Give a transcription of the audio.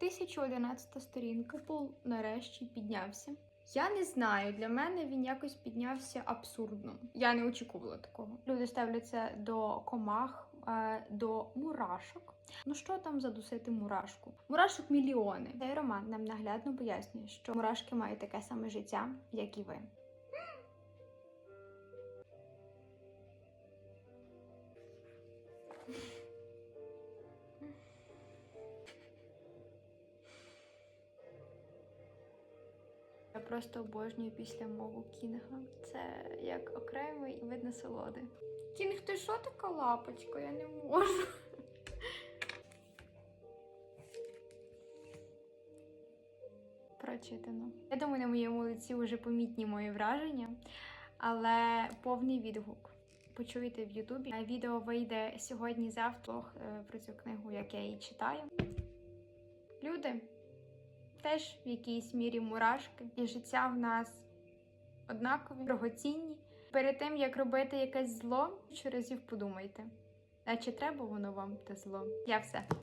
1011 сторінка. Пол нарешті піднявся. Я не знаю, для мене він якось піднявся абсурдно. Я не очікувала такого. Люди ставляться до комах, е, до мурашок. Ну що там задусити мурашку? Мурашок мільйони. Цей роман нам наглядно пояснює, що мурашки мають таке саме життя, як і ви. Просто обожнюю після мову кінга. Це як окремий вид насолоди. Кінг, ти що така лапочка? Я не можу. Прочитано. Я думаю, на моєму лиці вже помітні мої враження, але повний відгук. Почуєте в Ютубі. Відео вийде сьогодні-завтра е, про цю книгу, як я її читаю. Люди, теж в якійсь мірі мурашки, і життя в нас однакові, дорогоцінні. Перед тим як робити якесь зло, що разів подумайте, а чи треба воно вам те зло? Я все.